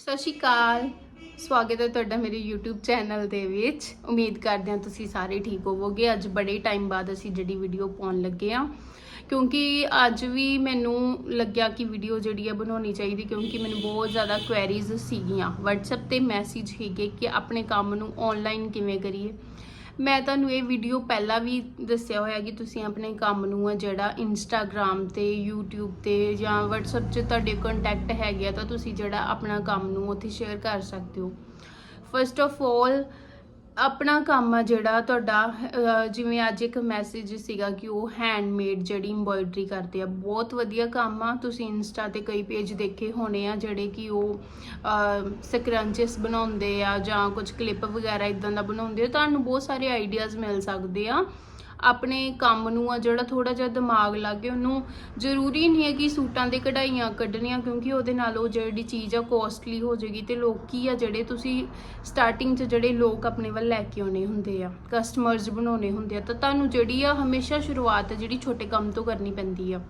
ਸਤਿ ਸ਼੍ਰੀ ਅਕਾਲ। ਸਵਾਗਤ ਹੈ ਤੁਹਾਡਾ ਮੇਰੇ YouTube ਚੈਨਲ ਦੇ ਵਿੱਚ। ਉਮੀਦ ਕਰਦੇ ਹਾਂ ਤੁਸੀਂ ਸਾਰੇ ਠੀਕ ਹੋਵੋਗੇ। ਅੱਜ ਬੜੇ ਟਾਈਮ ਬਾਅਦ ਅਸੀਂ ਜਿਹੜੀ ਵੀਡੀਓ ਪਾਉਣ ਲੱਗੇ ਆ ਕਿਉਂਕਿ ਅੱਜ ਵੀ ਮੈਨੂੰ ਲੱਗਿਆ ਕਿ ਵੀਡੀਓ ਜਿਹੜੀ ਹੈ ਬਣਾਉਣੀ ਚਾਹੀਦੀ ਕਿਉਂਕਿ ਮੈਨੂੰ ਬਹੁਤ ਜ਼ਿਆਦਾ ਕੁਐਰੀਜ਼ ਸੀਗੀਆਂ। WhatsApp ਤੇ ਮੈਸੇਜ ਸੀਗੇ ਕਿ ਆਪਣੇ ਕੰਮ ਨੂੰ ਆਨਲਾਈਨ ਕਿਵੇਂ ਕਰੀਏ। ਮੈਂ ਤੁਹਾਨੂੰ ਇਹ ਵੀਡੀਓ ਪਹਿਲਾਂ ਵੀ ਦੱਸਿਆ ਹੋਇਆ ਕਿ ਤੁਸੀਂ ਆਪਣੇ ਕੰਮ ਨੂੰ ਆ ਜਿਹੜਾ Instagram ਤੇ YouTube ਤੇ ਜਾਂ WhatsApp 'ਚ ਤੁਹਾਡੇ ਕੰਟੈਕਟ ਹੈਗੇ ਆ, ਤਾਂ ਤੁਸੀਂ ਜਿਹੜਾ ਆਪਣਾ ਕੰਮ ਨੂੰ ਉੱਥੇ ਸ਼ੇਅਰ ਕਰ ਸਕਦੇ ਹੋ। ਫਸਟ ਆਫ ਆਲ ਆਪਣਾ ਕੰਮ ਆ ਜਿਹੜਾ ਤੁਹਾਡਾ ਜਿਵੇਂ ਅੱਜ ਇੱਕ ਮੈਸੇਜ ਸੀਗਾ ਕਿ ਉਹ ਹੈਂਡਮੇਡ ਜਿਹੜੀ ਐਮਬੋਇਡਰੀ ਕਰਦੇ ਆ, ਬਹੁਤ ਵਧੀਆ ਕੰਮ ਆ। ਤੁਸੀਂ ਇੰਸਟਾ ਤੇ ਕਈ ਪੇਜ ਦੇਖੇ ਹੋਣੇ ਆ ਜਿਹੜੇ ਕਿ ਉਹ ਸਕਰੰਚਸ ਬਣਾਉਂਦੇ ਆ ਜਾਂ ਕੁਝ ਕਲਿੱਪ ਵਗੈਰਾ ਇਦਾਂ ਦਾ ਬਣਾਉਂਦੇ ਆ। ਤੁਹਾਨੂੰ ਬਹੁਤ ਸਾਰੇ ਆਈਡੀਆਜ਼ ਮਿਲ ਸਕਦੇ ਆ। ਆਪਣੇ ਕੰਮ ਨੂੰ ਆ, ਜਿਹੜਾ ਥੋੜਾ ਜਿਹਾ ਦਿਮਾਗ ਲਾ ਕੇ ਉਹਨੂੰ ਜ਼ਰੂਰੀ ਨਹੀਂ ਹੈ ਕਿ ਸੂਟਾਂ ਦੇ ਕਢਾਈਆਂ ਕੱਢਣੀਆਂ, ਕਿਉਂਕਿ ਉਹਦੇ ਨਾਲ ਉਹ ਜਿਹੜੀ ਚੀਜ਼ ਆ ਕੋਸਟਲੀ ਹੋ ਜਾਏਗੀ ਤੇ ਲੋਕੀ ਆ ਜਿਹੜੇ ਤੁਸੀਂ ਸਟਾਰਟਿੰਗ 'ਚ ਜਿਹੜੇ ਲੋਕ ਆਪਣੇ ਵੱਲ ਲੈ ਕੇ ਆਉਣੇ ਹੁੰਦੇ ਆ ਕਸਟਮਰਸ ਬਣਾਉਣੇ ਹੁੰਦੇ ਆ, ਤਾਂ ਤੁਹਾਨੂੰ ਜਿਹੜੀ ਆ ਹਮੇਸ਼ਾ ਸ਼ੁਰੂਆਤ ਆ ਜਿਹੜੀ ਛੋਟੇ ਕੰਮ ਤੋਂ ਕਰਨੀ ਪੈਂਦੀ ਆ।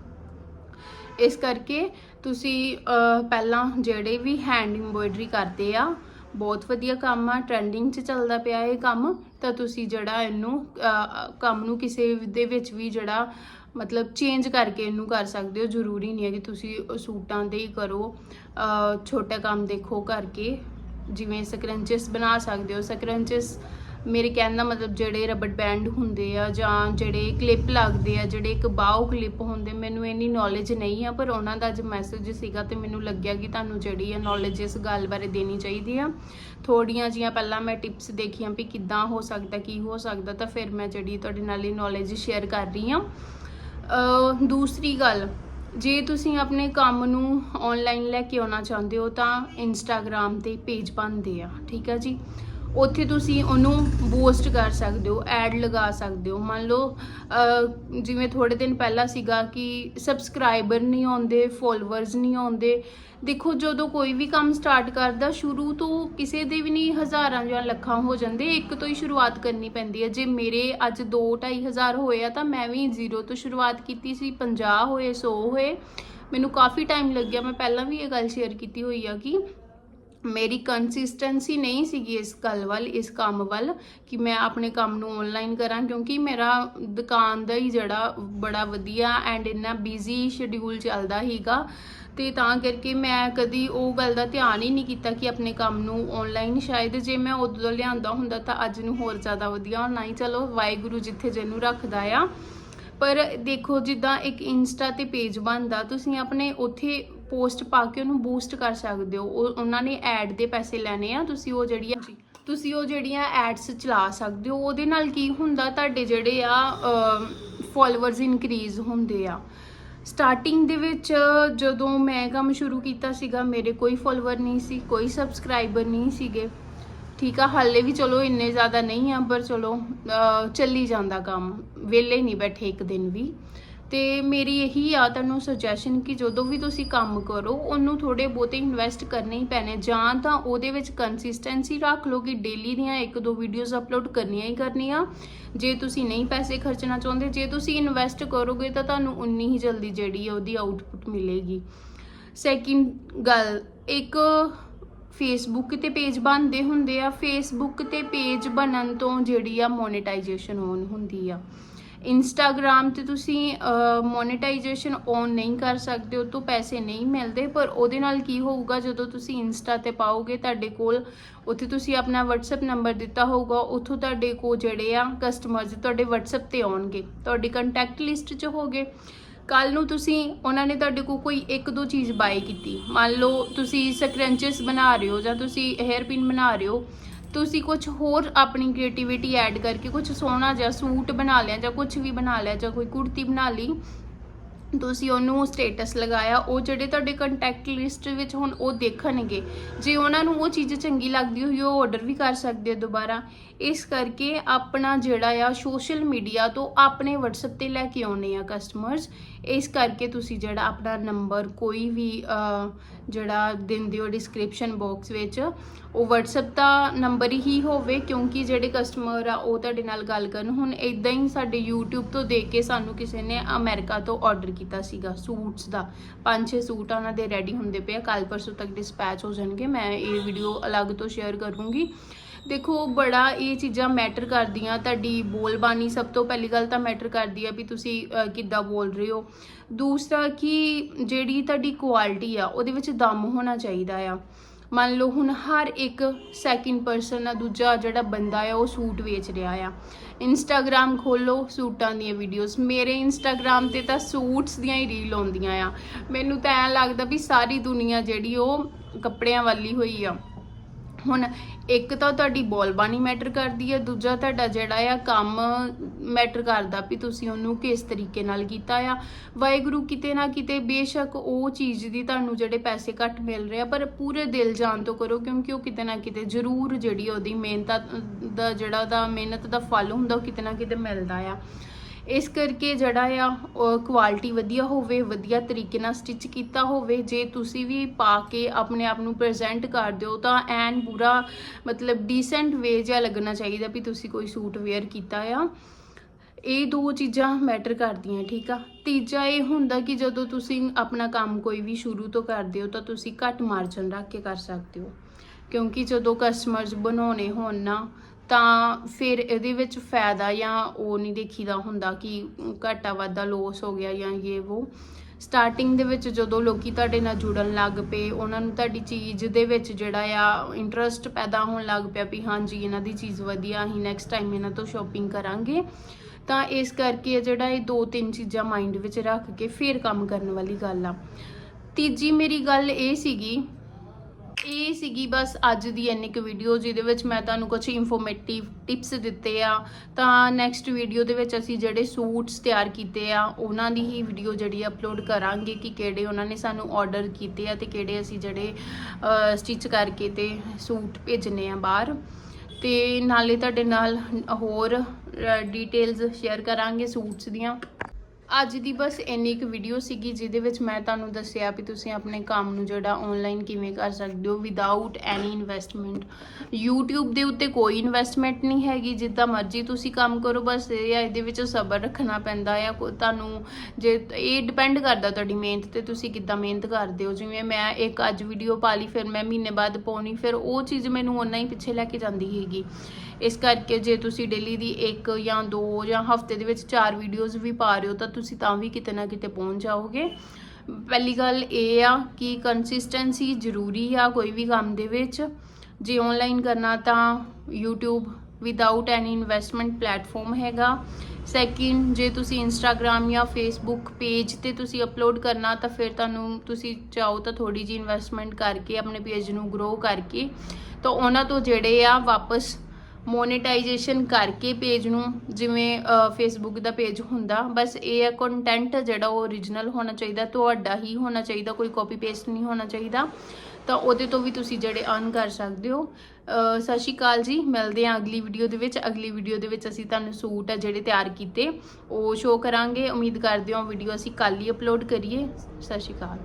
ਇਸ ਕਰਕੇ ਤੁਸੀਂ ਪਹਿਲਾਂ ਜਿਹੜੇ ਵੀ ਹੈਂਡ ਐਮਬੋਇਡਰੀ ਕਰਦੇ ਆ ਬਹੁਤ ਵਧੀਆ ਕੰਮ ਆ ਟ੍ਰੈਂਡਿੰਗ 'ਚ ਚੱਲਦਾ ਪਿਆ ਇਹ ਕੰਮ, ਤਾਂ ਤੁਸੀਂ ਜਿਹੜਾ ਇਹਨੂੰ ਕੰਮ ਨੂੰ ਕਿਸੇ ਦੇ ਵਿੱਚ ਵੀ ਜਿਹੜਾ ਮਤਲਬ ਚੇਂਜ ਕਰਕੇ ਇਹਨੂੰ ਕਰ ਸਕਦੇ ਹੋ, ਜ਼ਰੂਰੀ ਨਹੀਂ ਹੈ ਕਿ ਤੁਸੀਂ ਸੂਟਾਂ ਦੇ ਹੀ ਕਰੋ ਛੋਟਾ ਕੰਮ ਦੇਖੋ ਕਰਕੇ, ਜਿਵੇਂ ਸਕਰੰਚਸ ਬਣਾ ਸਕਦੇ ਹੋ ਸਕਰੰਚਸ ਮੇਰੇ ਕਹਿਣ ਦਾ ਮਤਲਬ ਜਿਹੜੇ ਰਬੜ ਬੈਂਡ ਹੁੰਦੇ ਆ ਜਾਂ ਜਿਹੜੇ ਕਲਿੱਪ ਲੱਗਦੇ ਆ, ਜਿਹੜੇ ਇੱਕ ਬਾਓ ਕਲਿੱਪ ਹੁੰਦੇ, ਮੈਨੂੰ ਇੰਨੀ ਨੌਲੇਜ ਨਹੀਂ ਆ, ਪਰ ਉਹਨਾਂ ਦਾ ਅੱਜ ਮੈਸੇਜ ਸੀਗਾ ਤੇ ਮੈਨੂੰ ਲੱਗਿਆ ਕਿ ਤੁਹਾਨੂੰ ਜਿਹੜੀ ਆ ਨੌਲੇਜ ਇਸ ਗੱਲ ਬਾਰੇ ਦੇਣੀ ਚਾਹੀਦੀ ਆ। ਥੋੜੀਆਂ ਜੀਆਂ ਪਹਿਲਾਂ ਮੈਂ ਟਿਪਸ ਦੇਖੀਆਂ ਵੀ ਕਿੱਦਾਂ ਹੋ ਸਕਦਾ, ਕੀ ਹੋ ਸਕਦਾ, ਤਾਂ ਫਿਰ ਮੈਂ ਜਿਹੜੀ ਤੁਹਾਡੇ ਨਾਲ ਇਹ ਨੌਲੇਜ ਸ਼ੇਅਰ ਕਰ ਰਹੀ ਆ ਦੂਸਰੀ ਗੱਲ, ਜੇ ਤੁਸੀਂ ਆਪਣੇ ਕੰਮ ਨੂੰ ਆਨਲਾਈਨ ਲੈ ਕੇ ਆਉਣਾ ਚਾਹੁੰਦੇ ਹੋ ਤਾਂ ਇੰਸਟਾਗ੍ਰam ਤੇ ਪੇਜ ਬਣਦੇ ਆ, ਠੀਕ ਆ ਜੀ? ਉੱਥੇ ਤੁਸੀਂ ਉਹਨੂੰ ਬੂਸਟ ਕਰ ਸਕਦੇ ਹੋ ਐਡ ਲਗਾ ਸਕਦੇ ਹੋ। ਮੰਨ ਲਓ ਜਿਵੇਂ ਥੋੜੇ ਦਿਨ ਪਹਿਲਾਂ ਸੀਗਾ ਕਿ ਸਬਸਕ੍ਰਾਈਬਰ ਨਹੀਂ ਆਉਂਦੇ ਫੋਲੋਅਰਸ ਨਹੀਂ ਆਉਂਦੇ। ਦੇਖੋ, ਜਦੋਂ ਕੋਈ ਵੀ ਕੰਮ ਸਟਾਰਟ ਕਰਦਾ, ਸ਼ੁਰੂ ਤੋਂ ਕਿਸੇ ਦੇ ਵੀ ਨਹੀਂ ਹਜ਼ਾਰਾਂ ਜਾਂ ਲੱਖਾਂ ਹੋ ਜਾਂਦੇ, ਇੱਕ ਤੋਂ ਹੀ ਸ਼ੁਰੂਆਤ ਕਰਨੀ ਪੈਂਦੀ ਹੈ। ਜੇ ਮੇਰੇ ਅੱਜ 2 ਹਜ਼ਾਰ ਹੋਏ ਆ, ਤਾਂ ਮੈਂ ਵੀ ਜ਼ੀਰੋ ਤੋਂ ਸ਼ੁਰੂਆਤ ਕੀਤੀ ਸੀ 50 ਹੋਏ 100 ਹੋਏ। ਮੈਨੂੰ ਕਾਫੀ ਟਾਈਮ ਲੱਗਿਆ, ਮੈਂ ਪਹਿਲਾਂ ਵੀ ਇਹ ਗੱਲ ਸ਼ੇਅਰ ਕੀਤੀ ਹੋਈ ਆ ਕਿ ਮੇਰੀ ਕੰਸਿਸਟੈਂਸੀ ਨਹੀਂ ਸੀਗੀ ਇਸ ਗੱਲ ਵੱਲ, ਇਸ ਕੰਮ ਵੱਲ ਕਿ ਮੈਂ ਆਪਣੇ ਕੰਮ ਨੂੰ ਆਨਲਾਈਨ ਕਰਾਂ, ਕਿਉਂਕਿ ਮੇਰਾ ਦੁਕਾਨ ਦਾ ਹੀ ਜਿਹੜਾ ਬੜਾ ਵਧੀਆ ਐਂਡ ਇੰਨਾ ਬਿਜ਼ੀ ਸ਼ਡਿਊਲ ਚੱਲਦਾ ਹੀਗਾ ਤੇ ਤਾਂ ਕਰਕੇ ਮੈਂ ਕਦੀ ਉਹ ਗੱਲ ਦਾ ਧਿਆਨ ਹੀ ਨਹੀਂ ਕੀਤਾ ਕਿ ਆਪਣੇ ਕੰਮ ਨੂੰ ਆਨਲਾਈਨ ਸ਼ਾਇਦ ਜੇ ਮੈਂ ਉਦੋਂ ਲਿਆਂਦਾ ਹੁੰਦਾ ਤਾਂ ਅੱਜ ਨੂੰ ਹੋਰ ਜ਼ਿਆਦਾ ਵਧੀਆ ਹੋਣਾ ਹੀ ਚਲੋ, ਵਾਹਿਗੁਰੂ ਜਿੱਥੇ ਜਿਹਨੂੰ ਰੱਖਦਾ ਆ। ਪਰ ਦੇਖੋ, ਜਿੱਦਾਂ ਇੱਕ ਇੰਸਟਾ ਤੇ ਪੇਜ ਬਣਦਾ, ਤੁਸੀਂ ਆਪਣੇ ਉੱਥੇ ਪੋਸਟ ਪਾ ਕੇ ਉਹਨੂੰ ਬੂਸਟ ਕਰ ਸਕਦੇ ਹੋ। ਉਹ ਉਹਨਾਂ ਨੇ ਐਡ ਦੇ ਪੈਸੇ ਲੈਣੇ ਆ, ਤੁਸੀਂ ਉਹ ਜਿਹੜੀਆਂ ਤੁਸੀਂ ਉਹ ਜਿਹੜੀਆਂ ਐਡਸ ਚਲਾ ਸਕਦੇ ਹੋ। ਉਹਦੇ ਨਾਲ ਕੀ ਹੁੰਦਾ, ਤੁਹਾਡੇ ਜਿਹੜੇ ਆ ਫਾਲੋਅਰਸ ਇਨਕਰੀਜ਼ ਹੁੰਦੇ ਆ। ਸਟਾਰਟਿੰਗ ਦੇ ਵਿੱਚ ਜਦੋਂ ਮੈਂ ਕੰਮ ਸ਼ੁਰੂ ਕੀਤਾ ਸੀਗਾ, ਮੇਰੇ ਕੋਈ ਫਾਲੋਅਰ ਨਹੀਂ ਸੀ, ਕੋਈ ਸਬਸਕ੍ਰਾਈਬਰ ਨਹੀਂ ਸੀਗੇ। ਠੀਕ ਆ, ਹਾਲੇ ਵੀ ਚਲੋ ਇੰਨੇ ਜ਼ਿਆਦਾ ਨਹੀਂ ਆ, ਪਰ ਚਲੋ ਚੱਲੀ ਜਾਂਦਾ ਕੰਮ। ਵਿਹਲੇ ਨਹੀਂ ਬੈਠੇ ਇੱਕ ਦਿਨ ਵੀ। ਤੇ ਮੇਰੀ ਇਹੀ ਆ ਤੁਹਾਨੂੰ ਸੁਜੈਸ਼ਨ ਕਿ ਜਦੋਂ ਵੀ ਤੁਸੀਂ ਕੰਮ ਕਰੋ, ਉਹਨੂੰ ਥੋੜੇ ਬਹੁਤੇ ਇਨਵੈਸਟ ਕਰਨੇ ਹੀ ਪੈਣੇ। ਜਾਂ ਤਾਂ ਉਹਦੇ ਵਿੱਚ ਕੰਸਿਸਟੈਂਸੀ ਰੱਖ ਲਓ ਕਿ ਡੇਲੀ ਦੀਆਂ ਇੱਕ ਦੋ ਵੀਡੀਓਜ਼ ਅਪਲੋਡ ਕਰਨੀਆਂ ਹੀ ਕਰਨੀਆਂ। ਜੇ ਤੁਸੀਂ ਨਹੀਂ ਪੈਸੇ ਖਰਚਣਾ ਚਾਹੁੰਦੇ, ਜੇ ਤੁਸੀਂ ਇਨਵੈਸਟ ਕਰੋਗੇ ਤਾਂ ਤੁਹਾਨੂੰ ਉਨੀ ਹੀ ਜਲਦੀ ਜਿਹੜੀ ਹੈ ਉਹਦੀ ਆਊਟਪੁੱਟ ਮਿਲੇਗੀ। ਸੈਕਿੰਡ ਗੱਲ, ਇੱਕ ਫੇਸਬੁੱਕ ਤੇ ਪੇਜ ਬਣਦੇ ਹੁੰਦੇ ਆ। ਫੇਸਬੁੱਕ ਤੇ ਪੇਜ ਬਣਨ ਤੋਂ ਜਿਹੜੀ ਆ ਮੋਨੇਟਾਈਜੇਸ਼ਨ ਔਨ ਹੁੰਦੀ ਆ। ਇੰਸਟਾਗ੍ਰam ਤੇ ਤੁਸੀਂ ਮੋਨੇਟਾਈਜੇਸ਼ਨ ਔਨ ਨਹੀਂ ਕਰ ਸਕਦੇ, ਉਹ ਤੋਂ ਪੈਸੇ ਨਹੀਂ ਮਿਲਦੇ, ਪਰ ਉਹਦੇ ਨਾਲ ਕੀ ਹੋਊਗਾ, ਜਦੋਂ ਤੁਸੀਂ ਇੰਸਟਾ ਤੇ ਪਾਓਗੇ ਤੁਹਾਡੇ ਕੋਲ, ਉੱਥੇ ਤੁਸੀਂ ਆਪਣਾ WhatsApp ਨੰਬਰ ਦਿੱਤਾ ਹੋਊਗਾ, ਉੱਥੋਂ ਤੁਹਾਡੇ ਕੋਲ ਜਿਹੜੇ ਆ ਕਸਟਮਰਸ ਤੁਹਾਡੇ WhatsApp ਤੇ ਆਉਣਗੇ, ਤੁਹਾਡੀ ਕੰਟੈਕਟ ਲਿਸਟ 'ਚ ਹੋਗੇ। ਕੱਲ ਨੂੰ ਤੁਸੀਂ, ਉਹਨਾਂ ਨੇ ਤੁਹਾਡੇ ਕੋਲ ਕੋਈ ਇੱਕ ਦੋ ਚੀਜ਼ ਬਾਏ ਕੀਤੀ। ਮੰਨ ਲਓ ਤੁਸੀਂ ਸਕਰੰਚਸ ਬਣਾ ਰਹੇ ਹੋ ਜਾਂ ਤੁਸੀਂ ਹੇਅਰ ਪਿਨ ਬਣਾ ਰਹੇ ਹੋ ਤੁਸੀਂ ਕੁਝ ਹੋਰ ਆਪਣੀ ਕ੍ਰੀਏਟੀਵਿਟੀ ਐਡ ਕਰਕੇ ਕੁਝ ਸੋਹਣਾ ਜਿਹਾ ਸੂਟ ਬਣਾ ਲਿਆ ਜਾਂ ਕੁਝ ਵੀ ਬਣਾ ਲਿਆ ਜਾਂ ਕੋਈ ਕੁੜਤੀ ਬਣਾ ਲਈ ਤੁਸੀਂ ਉਹਨੂੰ ਸਟੇਟਸ ਲਗਾਇਆ, ਉਹ ਜਿਹੜੇ ਤੁਹਾਡੇ ਕੰਟੈਕਟ ਲਿਸਟ ਵਿੱਚ ਹੁਣ ਉਹ ਦੇਖਣਗੇ। ਜੇ ਉਹਨਾਂ ਨੂੰ ਉਹ ਚੀਜ਼ ਚੰਗੀ ਲੱਗਦੀ ਹੋਈ, ਉਹ ਆਰਡਰ ਵੀ ਕਰ ਸਕਦੇ ਆ ਦੁਬਾਰਾ। ਇਸ ਕਰਕੇ ਆਪਣਾ ਜਿਹੜਾ ਆ ਸੋਸ਼ਲ ਮੀਡੀਆ ਤੋਂ ਆਪਣੇ WhatsApp ਤੇ ਲੈ ਕੇ ਆਉਣੇ ਆ ਕਸਟਮਰਸ ਇਸ ਕਰਕੇ ਤੁਸੀਂ ਜਿਹੜਾ ਆਪਣਾ ਨੰਬਰ ਕੋਈ ਵੀ ਜਿਹੜਾ ਦਿੰਦੇ ਹੋ ਡਿਸਕ੍ਰਿਪਸ਼ਨ ਬਾਕਸ ਵਿੱਚ, ਉਹ WhatsApp ਦਾ ਨੰਬਰ ਹੀ ਹੋਵੇ, ਕਿਉਂਕਿ ਜਿਹੜੇ ਕਸਟਮਰ ਆ, ਉਹ ਤੁਹਾਡੇ ਨਾਲ ਗੱਲ ਕਰਨ। ਹੁਣ ਇਦਾਂ ਹੀ ਸਾਡੇ YouTube ਤੋਂ ਦੇਖ ਕੇ ਸਾਨੂੰ ਕਿਸੇ ਨੇ ਅਮਰੀਕਾ ਤੋਂ ਆਰਡਰ ਕੀਤਾ ਸੀਗਾ, ਸੂਟਸ ਦਾ। ਪੰਜ ਛੇ ਸੂਟ ਉਹਨਾਂ ਦੇ ਰੈਡੀ ਹੁੰਦੇ ਪਏ ਆ। ਕੱਲ ਪਰਸੋਂ ਤੱਕ ਡਿਸਪੈਚ ਹੋ ਜਾਣਗੇ। ਮੈਂ ਇਹ ਵੀਡੀਓ ਅਲੱਗ ਤੋਂ ਸ਼ੇਅਰ ਕਰੂੰਗੀ। ਦੇਖੋ, ਬੜਾ ਇਹ ਚੀਜ਼ਾਂ ਮੈਟਰ ਕਰਦੀਆਂ। ਤੁਹਾਡੀ ਬੋਲਬਾਣੀ ਸਭ ਤੋਂ ਪਹਿਲੀ ਗੱਲ ਤਾਂ ਮੈਟਰ ਕਰਦੀ ਆ ਵੀ ਤੁਸੀਂ ਕਿੱਦਾਂ ਬੋਲ ਰਹੇ ਹੋ। ਦੂਸਰਾ ਕਿ ਜਿਹੜੀ ਤੁਹਾਡੀ ਕੁਆਲਿਟੀ ਆ, ਉਹਦੇ ਵਿੱਚ ਦਮ ਹੋਣਾ ਚਾਹੀਦਾ ਆ। ਮੰਨ ਲਓ ਹੁਣ ਹਰ ਇੱਕ ਸੈਕਿੰਡ ਪਰਸਨ ਆ, ਦੂਜਾ ਜਿਹੜਾ ਬੰਦਾ ਆ, ਉਹ ਸੂਟ ਵੇਚ ਰਿਹਾ ਆ। ਇੰਸਟਾਗ੍ਰam ਖੋਲੋ ਸੂਟਾਂ ਦੀਆਂ ਵੀਡੀਓਜ਼ ਮੇਰੇ ਇੰਸਟਾਗ੍ਰam ਤੇ ਤਾਂ ਸੂਟਸ ਦੀਆਂ ਹੀ ਰੀਲ ਆਉਂਦੀਆਂ ਆ। ਮੈਨੂੰ ਤਾਂ ਐਂ ਲੱਗਦਾ ਵੀ ਸਾਰੀ ਦੁਨੀਆ ਜਿਹੜੀ ਉਹ ਕੱਪੜਿਆਂ ਵਾਲੀ ਹੋਈ ਆ। ਹੁਣ ਇੱਕ ਤਾਂ ਤੁਹਾਡੀ ਬੋਲਬਾਣੀ ਮੈਟਰ ਕਰਦੀ ਹੈ, ਦੂਜਾ ਤੁਹਾਡਾ ਜਿਹੜਾ ਆ ਕੰਮ ਮੈਟਰ ਕਰਦਾ ਵੀ ਤੁਸੀਂ ਉਹਨੂੰ ਕਿਸ ਤਰੀਕੇ ਨਾਲ ਕੀਤਾ ਆ। ਵਾਹਿਗੁਰੂ ਕਿਤੇ ਨਾ ਕਿਤੇ ਬੇਸ਼ੱਕ ਉਹ ਚੀਜ਼ ਦੀ ਤੁਹਾਨੂੰ ਜਿਹੜੇ ਪੈਸੇ ਘੱਟ ਮਿਲ ਰਹੇ ਆ, ਪਰ ਪੂਰੇ ਦਿਲ ਜਾਨ ਤੋਂ ਕਰੋ, ਕਿਉਂਕਿ ਉਹ ਕਿਤੇ ਨਾ ਕਿਤੇ ਜ਼ਰੂਰ ਜਿਹੜੀ ਉਹਦੀ ਮਿਹਨਤ ਦਾ ਜਿਹੜਾ ਉਹਦਾ ਮਿਹਨਤ ਦਾ ਫਲ ਹੁੰਦਾ, ਉਹ ਕਿਤੇ ਨਾ ਕਿਤੇ ਮਿਲਦਾ ਆ। ਇਸ ਕਰਕੇ ਜਿਹੜਾ ਆ ਕੁਆਲਿਟੀ ਵਧੀਆ ਹੋਵੇ, ਵਧੀਆ ਤਰੀਕੇ ਨਾਲ ਸਟਿਚ ਕੀਤਾ ਹੋਵੇ, ਜੇ ਤੁਸੀਂ ਵੀ ਪਾ ਕੇ ਆਪਣੇ ਆਪ ਨੂੰ ਪ੍ਰੈਜ਼ੈਂਟ ਕਰ ਦਿਓ, ਤਾਂ ਐਨ ਪੂਰਾ ਮਤਲਬ ਡੀਸੈਂਟ ਵੇ ਜਿਹਾ ਲੱਗਣਾ ਚਾਹੀਦਾ ਵੀ ਤੁਸੀਂ ਕੋਈ ਸੂਟ ਵੇਅਰ ਕੀਤਾ ਆ। ਇਹ ਦੋ ਚੀਜ਼ਾਂ ਮੈਟਰ ਕਰਦੀਆਂ, ਠੀਕ ਆ? ਤੀਜਾ ਇਹ ਹੁੰਦਾ ਕਿ ਜਦੋਂ ਤੁਸੀਂ ਆਪਣਾ ਕੰਮ ਕੋਈ ਵੀ ਸ਼ੁਰੂ ਤੋਂ ਕਰਦੇ ਹੋ, ਤਾਂ ਤੁਸੀਂ ਘੱਟ ਮਾਰਜਨ ਰੱਖ ਕੇ ਕਰ ਸਕਦੇ ਹੋ। ਕਿਉਂਕਿ ਜਦੋਂ ਕਸਟਮਰਸ ਬਣਾਉਣੇ ਹੋਣ ਨਾ ਤਾਂ ਫਿਰ ਇਹਦੇ ਵਿੱਚ ਫਾਇਦਾ ਜਾਂ ਉਹ ਨਹੀਂ ਦੇਖੀਦਾ ਹੁੰਦਾ ਕਿ ਘਾਟਾ ਵਾਧਾ ਲੋਸ ਹੋ ਗਿਆ ਜਾਂ ਇਹ ਉਹ ਸਟਾਰਟਿੰਗ ਦੇ ਵਿੱਚ ਜਦੋਂ ਲੋਕੀ ਤੁਹਾਡੇ ਨਾਲ ਜੁੜਨ ਲੱਗ ਪਏ, ਉਹਨਾਂ ਨੂੰ ਤੁਹਾਡੀ ਚੀਜ਼ ਦੇ ਵਿੱਚ ਜਿਹੜਾ ਆ ਇੰਟਰਸਟ ਪੈਦਾ ਹੋਣ ਲੱਗ ਪਿਆ ਵੀ ਹਾਂਜੀ, ਇਹਨਾਂ ਦੀ ਚੀਜ਼ ਵਧੀਆ, ਅਸੀਂ ਨੈਕਸਟ ਟਾਈਮ ਇਹਨਾਂ ਤੋਂ ਸ਼ਾਪਿੰਗ ਕਰਾਂਗੇ। ਤਾਂ ਇਸ ਕਰਕੇ ਜਿਹੜਾ ਇਹ ਦੋ ਤਿੰਨ ਚੀਜ਼ਾਂ ਮਾਈਂਡ ਵਿੱਚ ਰੱਖ ਕੇ ਫਿਰ ਕੰਮ ਕਰਨ ਵਾਲੀ ਗੱਲ ਆ। ਤੀਜੀ ਮੇਰੀ ਗੱਲ ਇਹ ਸੀਗੀ ਇਹ ਸੀਗੀ ਬਸ ਅੱਜ ਦੀ ਇੰਨੀ ਕੁ ਵੀਡੀਓ ਜਿਹਦੇ ਵਿੱਚ ਮੈਂ ਤੁਹਾਨੂੰ ਕੁਝ ਇਨਫੋਰਮੇਟਿਵ ਟਿਪਸ ਦਿੱਤੇ ਆ। ਤਾਂ ਨੈਕਸਟ ਵੀਡੀਓ ਦੇ ਵਿੱਚ ਅਸੀਂ ਜਿਹੜੇ ਸੂਟਸ ਤਿਆਰ ਕੀਤੇ ਆ, ਉਹਨਾਂ ਦੀ ਹੀ ਵੀਡੀਓ ਜਿਹੜੀ ਅਪਲੋਡ ਕਰਾਂਗੇ ਕਿ ਕਿਹੜੇ ਉਹਨਾਂ ਨੇ ਸਾਨੂੰ ਆਰਡਰ ਕੀਤੇ ਆ ਤੇ ਕਿਹੜੇ ਅਸੀਂ ਜਿਹੜੇ ਸਟਿਚ ਕਰਕੇ ਤੇ ਸੂਟ ਭੇਜਨੇ ਆ ਬਾਹਰ। ਤੇ ਨਾਲੇ ਤੁਹਾਡੇ ਨਾਲ ਹੋਰ ਡਿਟੇਲਸ ਸ਼ੇਅਰ ਕਰਾਂਗੇ ਸੂਟਸ ਦੀਆਂ। ਅੱਜ ਦੀ ਬਸ ਇੰਨੀ ਕੁ ਵੀਡੀਓ ਸੀਗੀ, ਜਿਹਦੇ ਵਿੱਚ ਮੈਂ ਤੁਹਾਨੂੰ ਦੱਸਿਆ ਵੀ ਤੁਸੀਂ ਆਪਣੇ ਕੰਮ ਨੂੰ ਜਿਹੜਾ ਆਨਲਾਈਨ ਕਿਵੇਂ ਕਰ ਸਕਦੇ ਹੋ ਵਿਦਆਊਟ ਐਨੀ ਇਨਵੈਸਟਮੈਂਟ YouTube ਦੇ ਉੱਤੇ ਕੋਈ ਇਨਵੈਸਟਮੈਂਟ ਨਹੀਂ ਹੈਗੀ, ਜਿੱਦਾਂ ਮਰਜ਼ੀ ਤੁਸੀਂ ਕੰਮ ਕਰੋ, ਬਸ ਇਹ ਆ, ਇਹਦੇ ਵਿੱਚ ਸਬਰ ਰੱਖਣਾ ਪੈਂਦਾ ਆ ਤੁਹਾਨੂੰ ਜੇ, ਇਹ ਡਿਪੈਂਡ ਕਰਦਾ ਤੁਹਾਡੀ ਮਿਹਨਤ ਤੇ ਤੁਸੀਂ ਕਿੱਦਾਂ ਮਿਹਨਤ ਕਰਦੇ ਹੋ। ਜਿਵੇਂ ਮੈਂ ਇੱਕ ਅੱਜ ਵੀਡੀਓ ਪਾ ਲਈ, ਫਿਰ ਮੈਂ ਮਹੀਨੇ ਬਾਅਦ ਪਾਉਣੀ, ਫਿਰ ਉਹ ਚੀਜ਼ ਮੈਨੂੰ ਓਨਾ ਹੀ ਪਿੱਛੇ ਲੈ ਕੇ ਜਾਂਦੀ ਹੈਗੀ। ਇਸ ਕਰਕੇ ਜੇ ਤੁਸੀਂ ਡੇਲੀ ਦੀ ਇੱਕ ਜਾਂ ਦੋ ਜਾਂ ਹਫ਼ਤੇ ਦੇ ਵਿੱਚ ਚਾਰ ਵੀਡੀਓਜ਼ ਵੀ ਪਾ ਰਹੇ ਹੋ, ਤਾਂ ਤੁਸੀਂ ਤਾਂ ਵੀ ਕਿਤੇ ਨਾ ਕਿਤੇ ਪਹੁੰਚ ਜਾਓਗੇ। ਪਹਿਲੀ ਗੱਲ ਇਹ ਆ ਕਿ ਕੰਸਿਸਟੈਂਸੀ ਜ਼ਰੂਰੀ ਆ ਕੋਈ ਵੀ ਕੰਮ ਦੇ ਵਿੱਚ। ਜੇ ਆਨਲਾਈਨ ਕਰਨਾ ਤਾਂ YouTube without any investment platform ਹੈਗਾ। ਸੈਕਿੰਡ ਜੇ ਤੁਸੀਂ Instagram ਜਾਂ ਫੇਸਬੁੱਕ ਪੇਜ ਤੇ ਤੁਸੀਂ ਅਪਲੋਡ ਕਰਨਾ, ਤਾਂ ਫਿਰ ਤੁਹਾਨੂੰ ਤੁਸੀਂ ਚਾਹੋ ਤਾਂ ਥੋੜੀ ਜੀ ਇਨਵੈਸਟਮੈਂਟ ਕਰਕੇ, ਆਪਣੇ ਪੇਜ ਨੂੰ ਗਰੋ ਕਰਕੇ। ਤਾਂ ਉਹਨਾਂ ਤੋਂ ਜਿਹੜੇ ਆ ਵਾਪਸ ਮੋਨੇਟਾਈਜੇਸ਼ਨ ਕਰਕੇ ਪੇਜ ਨੂੰ ਜਿਵੇਂ ਫੇਸਬੁੱਕ ਦਾ ਪੇਜ ਹੁੰਦਾ, ਬਸ ਇਹ ਹੈ ਕੰਟੈਂਟ ਜਿਹੜਾ ਉਹ origignal ਹੋਣਾ ਚਾਹੀਦਾ, ਤੁਹਾਡਾ ਹੀ ਹੋਣਾ ਚਾਹੀਦਾ, ਕੋਈ ਕਾਪੀ ਪੇਸਟ ਨਹੀਂ ਹੋਣਾ ਚਾਹੀਦਾ, ਤਾਂ ਉਹਦੇ ਤੋਂ ਵੀ ਤੁਸੀਂ ਜਿਹੜੇ ਅਰਨ ਕਰ ਸਕਦੇ ਹੋ। ਸਤਿ ਸ਼੍ਰੀ ਅਕਾਲ ਜੀ, ਮਿਲਦੇ ਹਾਂ ਅਗਲੀ ਵੀਡੀਓ ਦੇ ਵਿੱਚ। ਅਗਲੀ ਵੀਡੀਓ ਦੇ ਵਿੱਚ ਅਸੀਂ ਤੁਹਾਨੂੰ ਸੂਟ ਆ ਜਿਹੜੇ ਤਿਆਰ ਕੀਤੇ, ਉਹ ਸ਼ੋਅ ਕਰਾਂਗੇ। ਉਮੀਦ ਕਰਦੇ ਹਾਂ ਵੀਡੀਓ ਅਸੀਂ ਕੱਲ ਹੀ ਅਪਲੋਡ ਕਰੀਏ। ਸਤਿ ਸ਼੍ਰੀ ਅਕਾਲ।